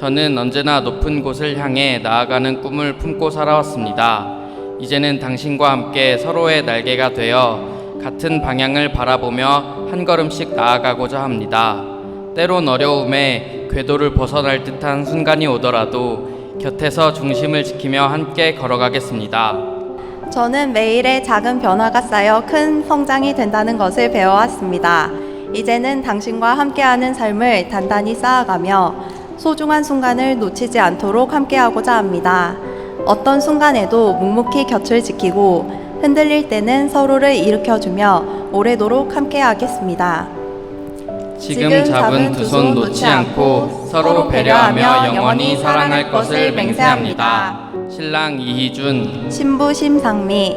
저는 언제나 높은 곳을 향해 나아가는 꿈을 품고 살아왔습니다. 이제는 당신과 함께 서로의 날개가 되어 같은 방향을 바라보며 한 걸음씩 나아가고자 합니다. 때론 어려움에 궤도를 벗어날 듯한 순간이 오더라도 곁에서 중심을 지키며 함께 걸어가겠습니다. 저는 매일의 작은 변화가 쌓여 큰 성장이 된다는 것을 배워왔습니다. 이제는 당신과 함께하는 삶을 단단히 쌓아가며 소중한 순간을 놓치지 않도록 함께하고자 합니다. 어떤 순간에도 묵묵히 곁을 지키고 흔들릴 때는 서로를 일으켜주며 오래도록 함께하겠습니다. 지금 잡은 두 손 놓지 않고 서로 배려하며 영원히 사랑할 것을 맹세합니다. 신랑 이희준 신부 심상미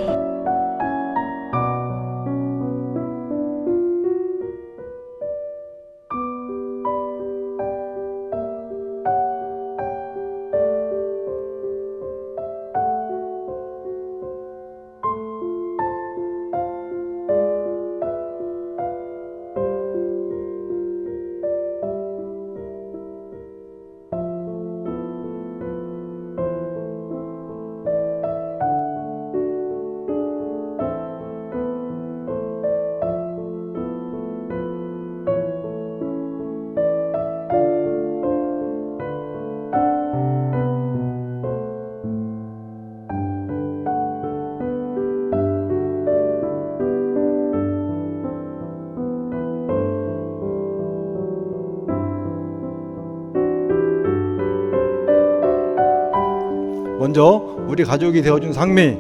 먼저 우리 가족이 되어준 상미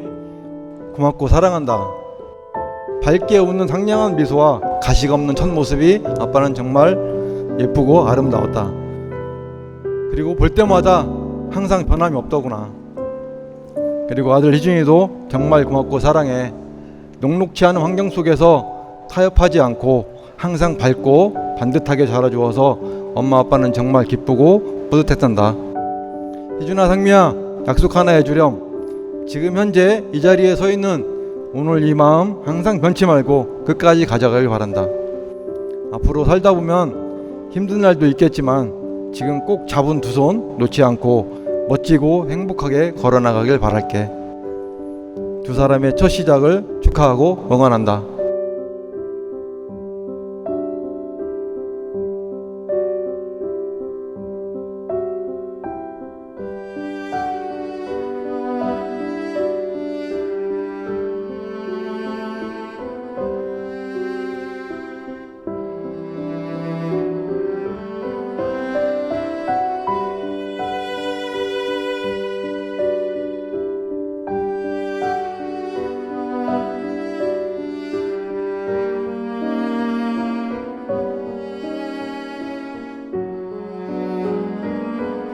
고맙고 사랑한다. 밝게 웃는 상냥한 미소와 가식 없는 첫 모습이 아빠는 정말 예쁘고 아름다웠다. 그리고 볼 때마다 항상 변함이 없더구나. 그리고 아들 희준이도 정말 고맙고 사랑해. 녹록치 않은 환경 속에서 타협하지 않고 항상 밝고 반듯하게 자라주어서 엄마 아빠는 정말 기쁘고 뿌듯했단다. 희준아 상미야 약속 하나 해주렴. 지금 현재 이 자리에 서 있는 오늘 이 마음 항상 변치 말고 끝까지 가져가길 바란다. 앞으로 살다 보면 힘든 날도 있겠지만 지금 꼭 잡은 두 손 놓지 않고 멋지고 행복하게 걸어나가길 바랄게. 두 사람의 첫 시작을 축하하고 응원한다.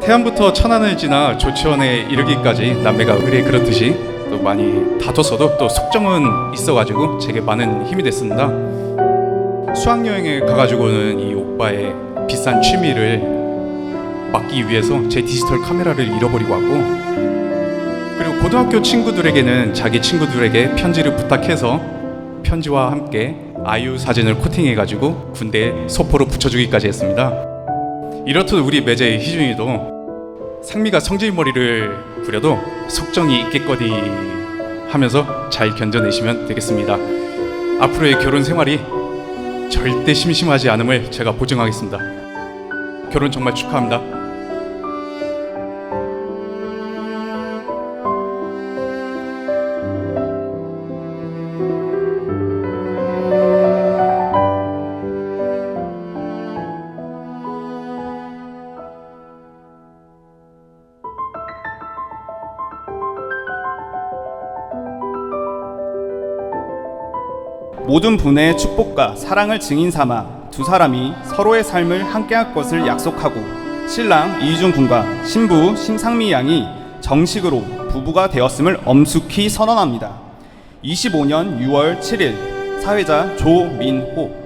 태안부터 천안을 지나 조치원에 이르기까지 남매가 의뢰 그렇듯이 또 많이 다퉜어도 또 속정은 있어가지고 제게 많은 힘이 됐습니다. 수학여행에 가가지고는 이 오빠의 비싼 취미를 막기 위해서 제 디지털 카메라를 잃어버리고 왔고 그리고 고등학교 친구들에게는 자기 친구들에게 편지를 부탁해서 편지와 함께 아이유 사진을 코팅해가지고 군대에 소포로 붙여주기까지 했습니다. 이렇듯 우리 매제 희준이도 상미가 성질머리를 부려도 속정이 있겠거니 하면서 잘 견뎌내시면 되겠습니다. 앞으로의 결혼 생활이 절대 심심하지 않음을 제가 보증하겠습니다. 결혼 정말 축하합니다. 모든 분의 축복과 사랑을 증인 삼아 두 사람이 서로의 삶을 함께할 것을 약속하고 신랑 이희준 군과 신부 심상미 양이 정식으로 부부가 되었음을 엄숙히 선언합니다. 25년 6월 7일 사회자 조민호